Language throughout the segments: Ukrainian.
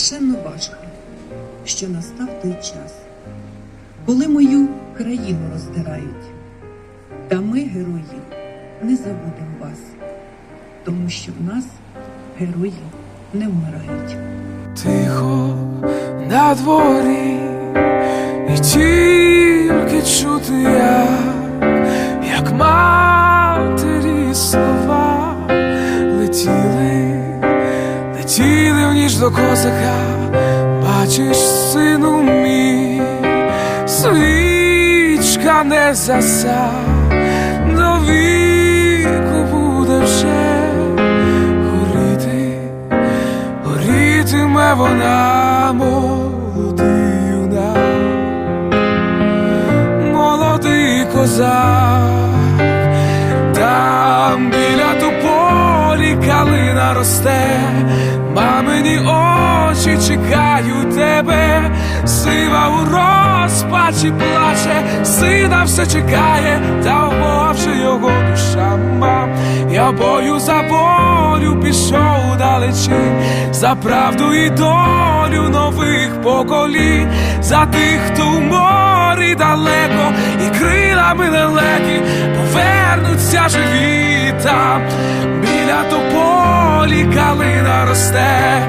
страшенно важко, що настав той час, коли мою країну роздирають. Та ми, герої, не забудемо вас, тому що в нас герої не вмирають. Тихо на дворі, і тільки чути як, як матері слова летіли, до козака, бачиш, сину мій, свічка не заса, до віку буде вже горіти горітиме вона молодий юнак, молодий козак, там біля тополі калина росте, мамині очі чекають тебе, сива у розпачі плаче, сина все чекає, та умовши його душа. Мам. Я бою за волю пішов далечінь, за правду і долю нових поколінь, за тих, хто в морі далеко, і крилами лелеки повернуться живі там, калина росте,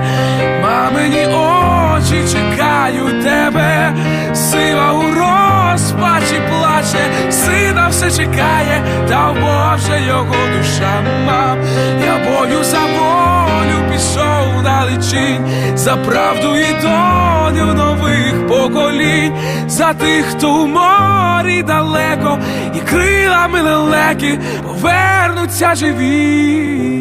мамині очі чекають тебе, сива у розпачі плаче, сина все чекає, та Боже його душа. Мам. Я бою за волю пішов далечінь, за правду і долю нових поколінь, за тих, хто у морі далеко, і крилами лелеки повернуться живі.